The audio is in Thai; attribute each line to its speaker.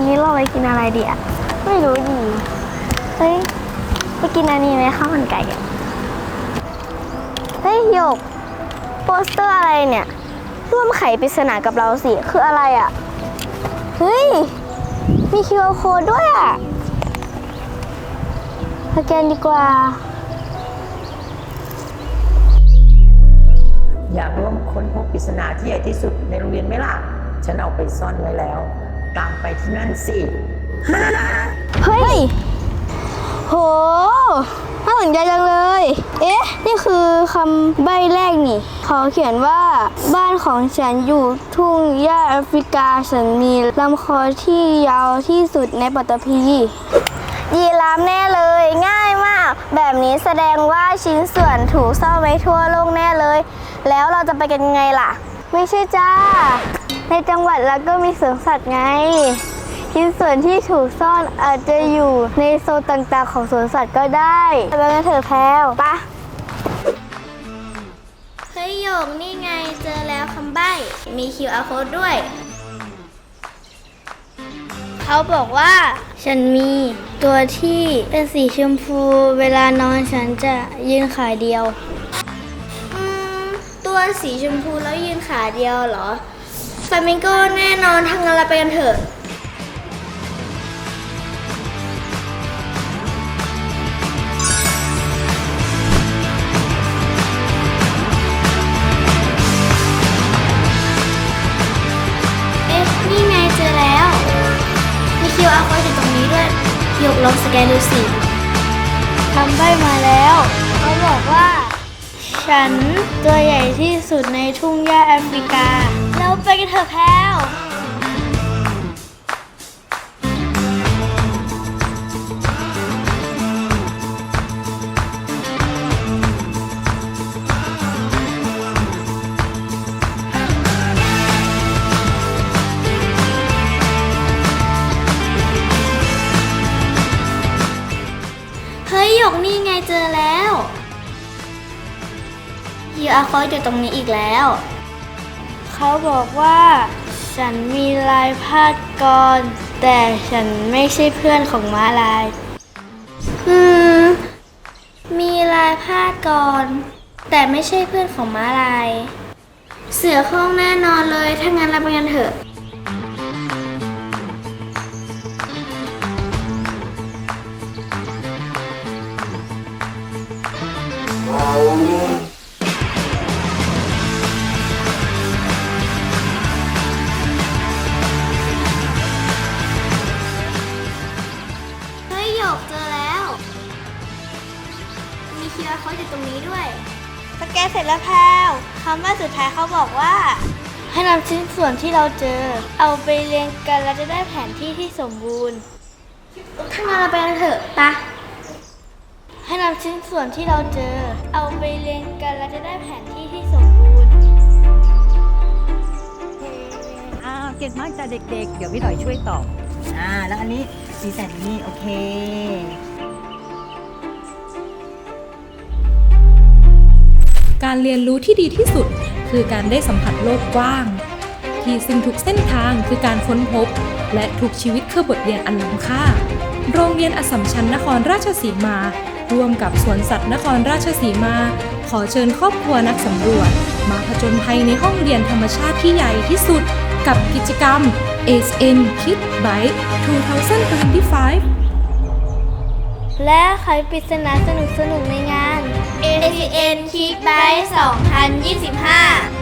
Speaker 1: วันนี้เราไปกินอะไรดีอะไม่รู้ดีเฮ้ยไปกินอันนี้ไหมข้าวมันไก่อะเฮ้ยหยกโปสเตอร์อะไรเนี่ย ร่วมไขปริศนากับเราสิคืออะไรอะ่ะเฮ้ยมี QR code ด้วยอะ่ะสแกนดีกว่า
Speaker 2: อยากร่วมค้นพบปริศนาที่ใหญ่ที่สุดในโรงเรียนไหมล่ะ ฉันเอาไปซ่อนไว้แล้ว ตามไปที่นั่นสิ
Speaker 1: เฮ้ย โห น่าสนใจจังเลย เอ๊ะ นี่คือคำใบ้แรกนี่ เขาเขียนว่าบ้านของฉันอยู่ทุ่งหญ้าแอฟริกาฉันมีลำคอที่ยาวที่สุดในปัตตภียีราฟแน่เลย ง่ายมาก แบบนี้แสดงว่าชิ้นส่วนถูกซ่อนไว้ทั่วโลกแน่เลย แล้วเราจะไปกันไงล่ะ ไม่ใช่จ้า ในจังหวัดเราก็มีสวนสัตว์ไงชิ้นส่วนที่ถูกซ่อนอาจจะอยู่ในโซนต่างๆของสวนสัตว์ก็ได้ไปกันเถอะแพลวปะเฮ้ยโยงนี่ไงเจอแล้วคำใบ้มี QR code ด้วย เขาบอกว่า ฉันมีตัวที่เป็นสีชมพู เวลานอนฉันจะยืนขายเดียว ตัวสีชมพูแล้วยืนขาเดียวเหรอฟามิงโก้แน่นอนทางนั้นเราไปกันเถอะเอ๊ะนี่ไงเจอแล้วมี QR code อยู่ตรงนี้ด้วยยกลองสแกนดูสิทำใบมาแล้ว เขาบอกว่า ฉันตัวใหญ่ที่สุดในทุ่งหญ้าแอฟริกาเราไปกันเถอะแพลวเฮ้ยหยกนี่ไงเจอแล้ว QR code อยู่ตรงนี้อีกแล้ว เขาบอกว่า ฉันมีลายพาดกร แต่ฉันไม่ใช่เพื่อนของม้าลาย อืม มีลายพาดกร แต่ไม่ใช่เพื่อนของม้าลาย เสือโคร่งแน่นอนเลย ถ้างั้นเราไปกันเถอะ QR code อยู่ตรงนี้ด้วย สแกนเสร็จแล้วแพลวคำว่าสุดท้ายเขาบอกว่า ให้นำชิ้นส่วนที่เราเจอ เอาไปเรียงกันแล้วจะได้แผนที่ที่สมบูรณ์ถ้างั้นเราไปกันเถอะปะให้นำชิ้นส่วนที่เราเจอ เอาไปเรียงกันแล้วจะได้แผนที่ที่สมบูรณ์
Speaker 3: อ้าวเก่งมากจ้ะเด็กๆ เดี๋ยวพี่หน่อยช่วยตอบอ่าแล้วอันนี้สีสันนี่โอเค
Speaker 4: การเรียนรู้ที่ดีที่สุด คือการได้สัมผัสโลกกว้าง ที่ซึ่งทุกเส้นทางคือการค้นพบ และทุกชีวิตคือบทเรียนอันล้ำค่า โรงเรียนอสมชัญนครราชสีมา ร่วมกับสวนสัตว์นครราชสีมา ขอเชิญครอบครัวนักสำรวจ มาผจญภัยในห้องเรียนธรรมชาติที่ใหญ่ที่สุด กับกิจกรรม ASN Kids Bite 2025
Speaker 1: และไขปริศนาสนุกสนุกในงาน ACN Kick by 2025